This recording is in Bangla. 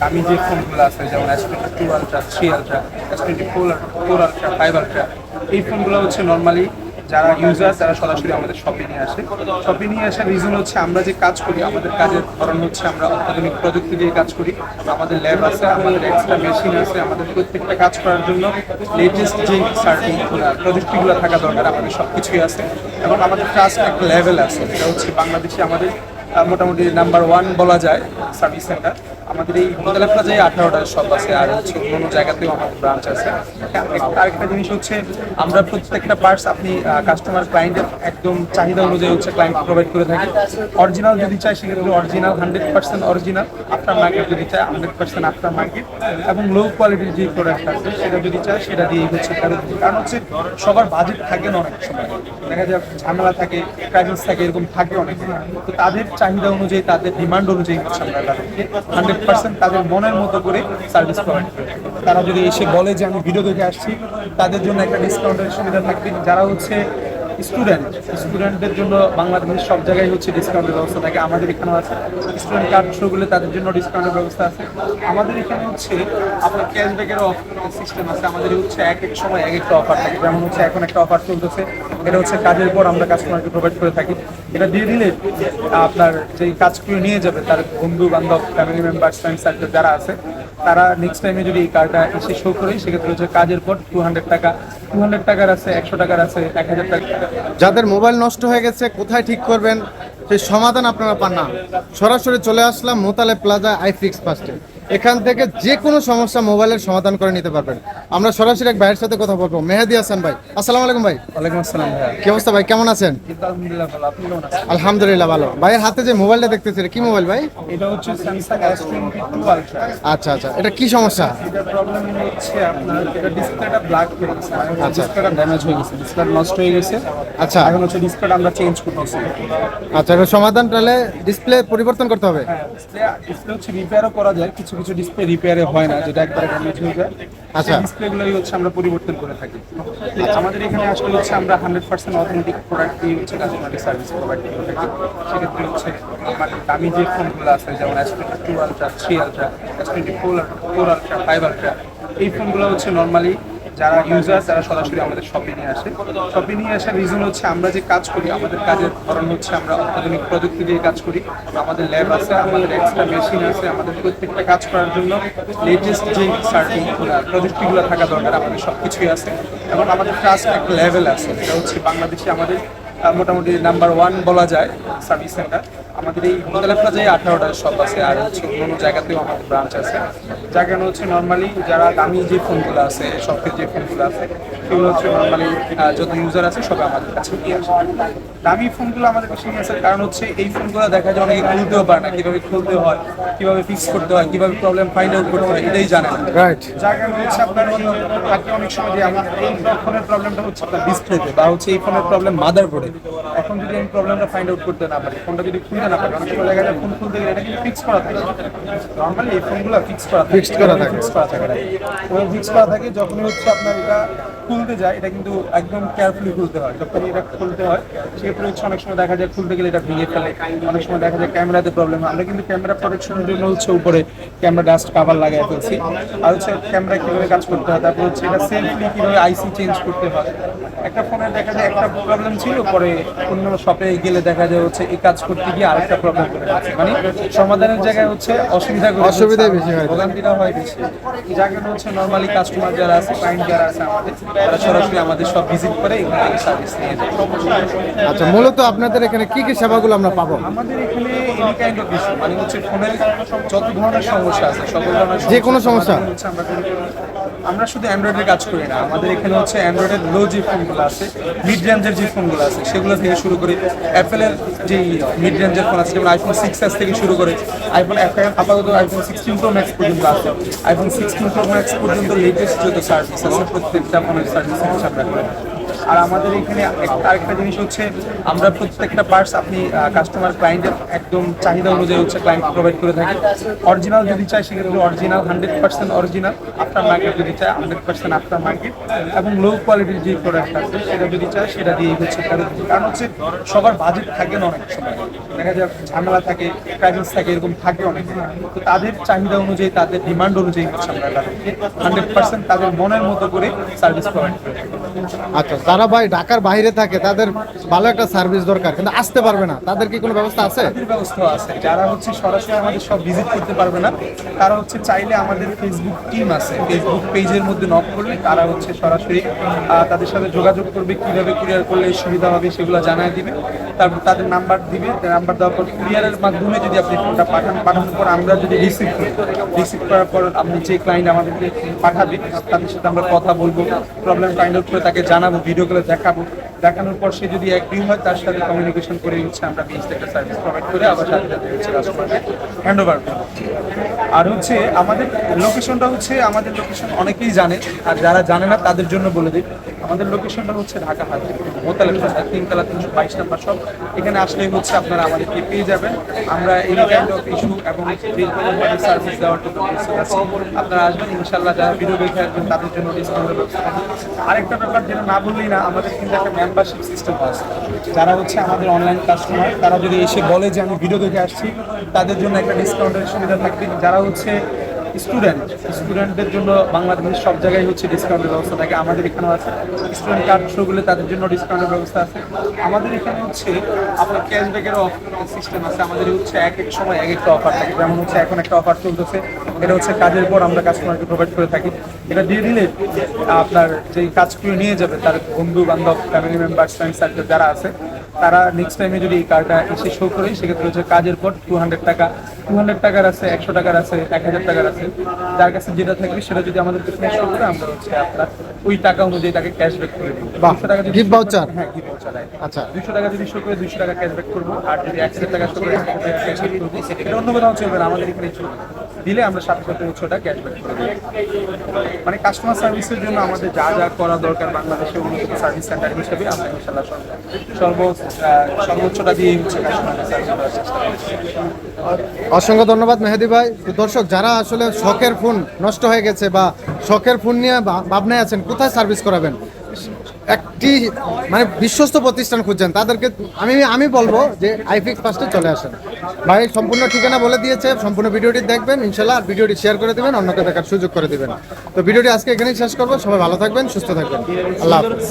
দামি যে ফোনগুলো আছে, যেমন S twenty two ultra three ultra S twenty four four ultra five ultra এই ফোনগুলো হচ্ছে নর্মালি যারা ইউজার তারা সরাসরি আমাদের শপে নিয়ে আসে। শপে নিয়ে আসার রিজন হচ্ছে আমরা যে কাজ করি, আমাদের কাজের ধরন হচ্ছে আমরা অত্যাধুনিক প্রযুক্তি দিয়ে কাজ করি। আমাদের ল্যাব আছে, আমাদের এক্সট্রা মেশিন আছে, আমাদের প্রত্যেকটা কাজ করার জন্য লেটেস্ট যে সার্টিং প্রযুক্তিগুলো থাকা দরকার আমাদের সব কিছুই আছে। এবং আমাদের ট্রাস্ট একটা লেভেল আছে এটা হচ্ছে বাংলাদেশে আমাদের মোটামুটি নাম্বার ওয়ান বলা যায় সার্ভিস সেন্টার। আমাদের এই হোটেল প্লাজায় আঠারোটা শপ আছে আর হচ্ছে অন্য জায়গাতেও আমাদের ব্রাঞ্চ আছে। আরেকটা জিনিস হচ্ছে, আমরা প্রত্যেকটা পার্টস আপনি কাস্টমার ক্লায়েন্টের একদম চাহিদা অনুযায়ী হচ্ছে ক্লায়েন্ট প্রোভাইড করে থাকি। অরিজিনাল যদি চাই, সেক্ষেত্রে original hundred percent original after market যদি চাই হান্ড্রেড পার্সেন্ট আফটার মার্কেট এবং লো কোয়ালিটির যে প্রোডাক্ট আছে, সেটা যদি চাই, সেটা দিয়ে হচ্ছে কারণ হচ্ছে সবার বাজেট থাকে না অনেক সময়। দেখা যায় ঝামেলা থাকে ক্রাইসিস থাকে, এরকম থাকে অনেক তো তাদের চাহিদা অনুযায়ী, তাদের ডিমান্ড অনুযায়ী হচ্ছে আমরা তাদেরকে হান্ড্রেড পার্সেন্ট তাদের মনের মতো করে সার্ভিস প্রোভাইড করি তারা যদি এসে বলে যে, আমি ভিডিও দেখে আসছি, তাদের জন্য একটা ডিসকাউন্টের সুবিধা থাকবে। যারা হচ্ছে স্টুডেন্ট, স্টুডেন্টদের জন্য বাংলাদেশের সব জায়গায় হচ্ছে ডিসকাউন্টের ব্যবস্থা থাকে, আমাদের এখানেও আছে। স্টুডেন্ট কার্ড শোগুলো তাদের জন্য ডিসকাউন্টের ব্যবস্থা আছে। আমাদের এখানে হচ্ছে আপনার ক্যাশব্যাকের সিস্টেম আছে। আমাদের হচ্ছে এক এক সময় এক একটা অফার থাকে। যেমন হচ্ছে এখন একটা অফার চলতেছে, এটা হচ্ছে কাজের পর আমরা কাস্টমারকে প্রোভাইড করে থাকি। এটা দিয়ে দিলে আপনার যেই কাজগুলো নিয়ে যাবে, তার বন্ধু বান্ধব ফ্যামিলি মেম্বার ফ্রেন্ড সার্কেল যারা আছে তারা নেক্সট টাইমে যদি এই কার্ডটা এসে শো করে, সেক্ষেত্রে হচ্ছে কাজের পর টু হান্ড্রেড টাকা টু হান্ড্রেড টাকার আছে, একশো টাকার আছে, এক হাজার টাকা। যাদের মোবাইল নষ্ট হয়ে গেছে, কোথায় ঠিক করবেন? সেই সমাধান আপনারা পান না। সরাসরি চলে আসলাম মোতালে প্লাজা আইফিক্স ফার্স্টে এখান থেকে যে কোনো সমস্যা মোবাইলের সমাধান করে নিতে পারবেন। আমরা সরাসরি এক ভাইয়ের সাথে কথা বলব। মেহেদি হাসান ভাই আসসালামু আলাইকুম ভাই। ওয়ালাইকুম আসসালাম কি অবস্থা ভাই কেমন আছেন? আলহামদুলিল্লাহ ভালো ভাইয়ের হাতে যে মোবাইলটা দেখতেছি কি মোবাইল ভাই? এটা হচ্ছে স্যামসাং আচ্ছা আচ্ছা। এটা কি সমস্যা? এটার প্রবলেম হচ্ছে আপনার এটা ডিসপ্লেটা ব্ল্যাক হয়ে গেছে। আচ্ছা। ডিসপ্লেটা ড্যামেজ হয়ে গেছে। ডিসপ্লে নষ্ট হয়ে গেছে। আচ্ছা। এখন হচ্ছে ডিসপ্লেটা আমরা চেঞ্জ করতেছি। আচ্ছা এটা সমাধান তাহলে ডিসপ্লে পরিবর্তন করতে হবে। হ্যাঁ ডিসপ্লে ডিসপ্লে হচ্ছে রিপেয়ারও করা যায় কিছু কিছু ডিসপ্লে রিপেয়ারে হয় না যেটা একবার ড্যামেজ হয়ে যায়। আচ্ছা। ডিসপ্লেগুলোই হচ্ছে আমরা পরিবর্তন করে থাকি। আমাদের এখানে আসলে হচ্ছে আমরা হান্ড্রেড পার্সেন্ট অথেন্টিক প্রোডাক্ট দিয়ে হচ্ছে কাস্টমারকে সার্ভিস প্রোভাইড করে থাকি। সেক্ষেত্রে হচ্ছে আমার দামি যে ফোনগুলো আছে যেমন S twenty two ultra three ultra S twenty four four ultra five ultra এই ফোনগুলো হচ্ছে নর্মালি যারা ইউজার তারা সরাসরি আমাদের শপে নিয়ে আসে। শপে নিয়ে আসার রিজন হচ্ছে আমরা যে কাজ করি, আমাদের কাজের ধরন হচ্ছে আমরা অত্যাধুনিক প্রযুক্তি দিয়ে কাজ করি। আমাদের ল্যাব আছে, আমাদের এক্সট্রা মেশিন আছে, আমাদের প্রত্যেকটা কাজ করার জন্য লেটেস্ট যে সার্টিং প্রযুক্তিগুলো থাকা দরকার, আমাদের সব কিছুই আছে। এবং আমাদের ট্রাস্ট একটা লেভেল আছে, এটা হচ্ছে বাংলাদেশে আমাদের মোটামুটি নাম্বার ওয়ান বলা যায় সার্ভিস সেন্টার আমাদের এই হোটেল প্লাজায় আঠারোটা শপ আছে আর হচ্ছে অন্য জায়গাতেও আমাদের ব্রাঞ্চ আছে। জায়গানো হচ্ছে নর্মালি যারা দামি যে ফোনগুলো আছে শপের যে ফোনগুলো আছে সেগুলো হচ্ছে নর্মালি যত ইউজার আছে সবাই আমাদের কাছে নিয়ে আসে। দামি ফোনগুলো আমাদের কাছে নিয়ে আসার কারণ হচ্ছে এই ফোনগুলো দেখা যায় অনেকে খুলতেও পারে না কীভাবে খুলতে হয় কীভাবে ফিক্স করতে হয় কীভাবে প্রবলেম ফাইন্ড আউট করতে হয় এটাই জানে না। রাইট যার কারণে হচ্ছে আপনার থাকে অনেক সময় যে আমার এই ফোনের প্রবলেমটা হচ্ছে আপনার ডিসপ্লেতে বা হচ্ছে এই ফোনের প্রবলেম মাদার বোর্ডে এখন যদি আমি প্রবলেমটা ফাইন্ড আউট করতে না পারি ফোনটা যদি খুলতে না পারি অনেক সময় দেখা যায় ফোন খুলতে গেলে এটা কিন্তু ফিক্স করা থাকে। নর্মালি এই ফোনগুলো ফিক্স করা থাকে। Fixed করা থাকে। ফিক্স করা থাকে এবং ফিক্স করা থাকে যখনই হচ্ছে আপনার এটা খুলতে যায় এটা কিন্তু একদম কেয়ারফুলি খুলতে হয়। যখন এটা খুলতে হয় সেক্ষেত্রে হচ্ছে অনেক সময় দেখা যায় খুলতে গেলে এটা ভেঙে ফেলে। অনেক সময় দেখা যায় ক্যামেরাতে প্রবলেম হয়। আমরা কিন্তু ক্যামেরা প্রোটেকশনের জন্য হচ্ছে উপরে ক্যামেরা ডাস্ট কাভার লাগাই ফেলছি। আর হচ্ছে ক্যামেরা কীভাবে কাজ করতে হয়? তারপর হচ্ছে এটা সেলফলি কীভাবে আইসি চেঞ্জ করতে হয়? একটা ফোনে দেখা যায় একটা প্রবলেম ছিল পরে অন্য শপে গেলে দেখা যায় হচ্ছে এই কাজ করতে গিয়ে আরেকটা প্রবলেম করে যাচ্ছে। মানে সমাধানের জায়গায় হচ্ছে অসুবিধা করে অসুবিধাই বেশি হয়। ভোগান্তিটা হয় বেশি। যার কারণে হচ্ছে নর্মালি কাস্টমার যারা আছে ক্লায়েন্ট যারা আছে আমাদের তারা সরাসরি আমাদের সব ভিজিট করে এখান থেকে সার্ভিস নিয়ে যায়। আচ্ছা মূলত আপনাদের এখানে কি কি সেবাগুলো আমরা পাবো? আমাদের এখানে এনি কাইন্ড অফ ইস্যু মানে হচ্ছে ফোনের যত ধরনের সমস্যা আছে সকল ধরনের যে কোনো সমস্যা? হচ্ছে আমরা আমরা শুধু অ্যান্ড্রয়েডের কাজ করি না আমাদের এখানে হচ্ছে অ্যান্ড্রয়েডের লো যে ফোনগুলো আছে মিড রেঞ্জের যে ফোনগুলো আছে সেগুলো থেকে শুরু করে অ্যাপেলের যে মিড রেঞ্জের ফোন আছে, যেমন আইফোন সিক্স এস থেকে শুরু করে আইফোন আপাতত আইফোন সিক্সটিন প্রো ম্যাক্স পর্যন্ত আছে আইফোন সিক্সটিন প্রো ম্যাক্স পর্যন্ত লেটেস্ট যত সার্ভিস আছে, প্রত্যেকটা ফোনের সার্ভিস হিসাব থাকি। আর আমাদের এখানে আরেকটা জিনিস হচ্ছে, আমরা প্রত্যেকটা পার্টস আপনি কাস্টমার ক্লায়েন্টের একদম চাহিদা অনুযায়ী হচ্ছে ক্লায়েন্ট প্রোভাইড করে থাকি। অরিজিনাল যদি চাই সেক্ষেত্রে original hundred percent original after market যদি চাই হান্ড্রেড পার্সেন্ট আফটার মার্কেট এবং লো কোয়ালিটির যে প্রোডাক্ট আছে, সেটা যদি চাই সেটা দিয়ে হচ্ছে করে কারণ হচ্ছে, সবার বাজেট থাকে না অনেক সময়। দেখা যায় ঝামেলা থাকে ক্রাইসিস থাকে, এরকম থাকে অনেক। তো তাদের চাহিদা অনুযায়ী, তাদের ডিমান্ড অনুযায়ী হচ্ছে আমরা হান্ড্রেড পার্সেন্ট তাদের মনের মতো করে সার্ভিস প্রোভাইড করে আচ্ছা যারা ভাই ঢাকার বাইরে থাকে, তাদের ভালো একটা সার্ভিস দরকার। কিন্তু আসতে পারবে না। তাদের কি কোনো ব্যবস্থা আছে? ব্যবস্থা আছে। যারা হচ্ছে সরাসরি আমাদের সব ভিজিট করতে পারবে না, তারা হচ্ছে চাইলে আমাদের ফেসবুক টিম আছে। ফেসবুক পেজের মধ্যে নক করলে তারা হচ্ছে সরাসরি তাদের সাথে যোগাযোগ করবে, কীভাবে কুরিয়ার করলে সুবিধা হবে সেগুলো জানায় দিবে। তারপর তাদের নাম্বার দিবে। নাম্বার দেওয়ার পর কুরিয়ারের মাধ্যমে যদি আপনি ফোনটা পাঠান, পাঠানোর পর আমরা যদি রিসিভ করি রিসিভ করার পর আপনি যে ক্লায়েন্ট আমাদেরকে পাঠাবে তাদের সাথে আমরা কথা বলব প্রবলেম ফাইন্ড আউট করে তাকে জানাব ভিডিও কলে দেখাবো। দেখানোর পর সে যদি অ্যাগ্রি হয়, তার সাথে কমিউনিকেশন করে হচ্ছে আমরা বিএস একটা সার্ভিস প্রোভাইড করে আবার সাথে সাথে হচ্ছে কাস্টমারকে হ্যান্ড ওভার করব। আর হচ্ছে আমাদের লোকেশনটা হচ্ছে, আমাদের লোকেশন অনেকেই জানে। আর যারা জানে না, তাদের জন্য বলে দিই। আমাদের লোকেশনটা হচ্ছে ঢাকা হাট মোতালেব বাজার তিনতলা তিনশো বাইশ নাম্বার সব এখানে আসলে হচ্ছে আপনারা আমাদেরকে পেয়ে যাবেন। আমরা এই কাইন্ড অফ ইস্যু এবং সার্ভিস দেওয়ার জন্য আপনারা আসবেন ইনশাল্লাহ যারা ভিডিও দেখে আসবেন, তাদের জন্য ডিসকাউন্টের ব্যবস্থা। আরেকটা ব্যাপার যেটা না বললেই না, আমাদের কিন্তু একটা মেম্বারশিপ সিস্টেম আছে। যারা হচ্ছে আমাদের অনলাইন কাস্টমার তারা যদি এসে বলে যে আমি ভিডিও দেখে আসছি, তাদের জন্য একটা ডিসকাউন্টের সুবিধা থাকবে। যারা হচ্ছে স্টুডেন্ট, স্টুডেন্টদের জন্য বাংলাদেশের সব জায়গায় হচ্ছে ডিসকাউন্টের ব্যবস্থা থাকে। আমাদের এখানেও আছে স্টুডেন্ট কার্ড শোগুলো তাদের জন্য ডিসকাউন্টের ব্যবস্থা আছে। আমাদের এখানে হচ্ছে আপনার ক্যাশব্যাকের সিস্টেম আছে। আমাদের হচ্ছে এক এক সময় এক একটা অফার থাকে। যেমন হচ্ছে এখন একটা অফার চলতেছে। এটা হচ্ছে কাজের পর আমরা কাস্টমারকে প্রোভাইড করে থাকি। এটা দিয়ে দিলে আপনার যেই কাজগুলো নিয়ে যাবে, তার বন্ধু বান্ধব ফ্যামিলি মেম্বার ফ্রেন্ড সার্কেল যারা আছে, তারা নেক্সট টাইমে যদি এই কার্ডটা এসে শো করে, সেক্ষেত্রে হচ্ছে কাজের পর টু হান্ড্রেড টাকা টু হান্ড্রেড টাকার আছে একশো টাকার আছে এক হাজার টাকার আছে। যার কাছে যেটা থাকবে সেটা যদি আমাদের কাছে শো করে আমরা হচ্ছে আপনার ওই টাকা অনুযায়ী তাকে ক্যাশব্যাক করে দিই বাহ, দুশো টাকা যদি করে- voucher? হ্যাঁ গিফট ভাউচার আচ্ছা। দুশো টাকা যদি শো করে দুশো টাকা ক্যাশব্যাক করব। আর যদি এক হাজার টাকা শো করে এক হাজার টাকা ক্যাশব্যাক করব। এটা অন্য কোথাও চলবে না আমাদের এখানে চলবে। দিলে আমরা সাথে হচ্ছে ওটা ক্যাশব্যাক করে দিই মানে কাস্টমার সার্ভিসের জন্য আমাদের যা যা করা দরকার বাংলাদেশে উন্নত সার্ভিস সেন্টার হিসেবে আমরা ইনশাল্লাহ সর্ব- সর্ব সর্বোচ্চটা দিয়ে হচ্ছে কাস্টমার সার্ভিস চেষ্টা অসংখ্য ধন্যবাদ মেহেদি ভাই। দর্শক, যারা আসলে শখের ফোন নষ্ট হয়ে গেছে বা শখের ফোন নিয়ে ভাবনায় আছেন, কোথায় সার্ভিস করাবেন? একটি মানে বিশ্বস্ত প্রতিষ্ঠান খুঁজছেন, তাদেরকে আমি আমি বলব যে আইফিক্স ফার্স্টে চলে আসেন। ভাই, সম্পূর্ণ ঠিকানা বলে দিয়েছে, সম্পূর্ণ ভিডিওটি দেখবেন ইনশাল্লাহ আর ভিডিওটি শেয়ার করে দেবেন, অন্যকে দেখার সুযোগ করে দিবেন। তো ভিডিওটি আজকে এখানেই শেষ করব, সবাই ভালো থাকবেন, সুস্থ থাকবেন। আল্লাহ হাফিজ।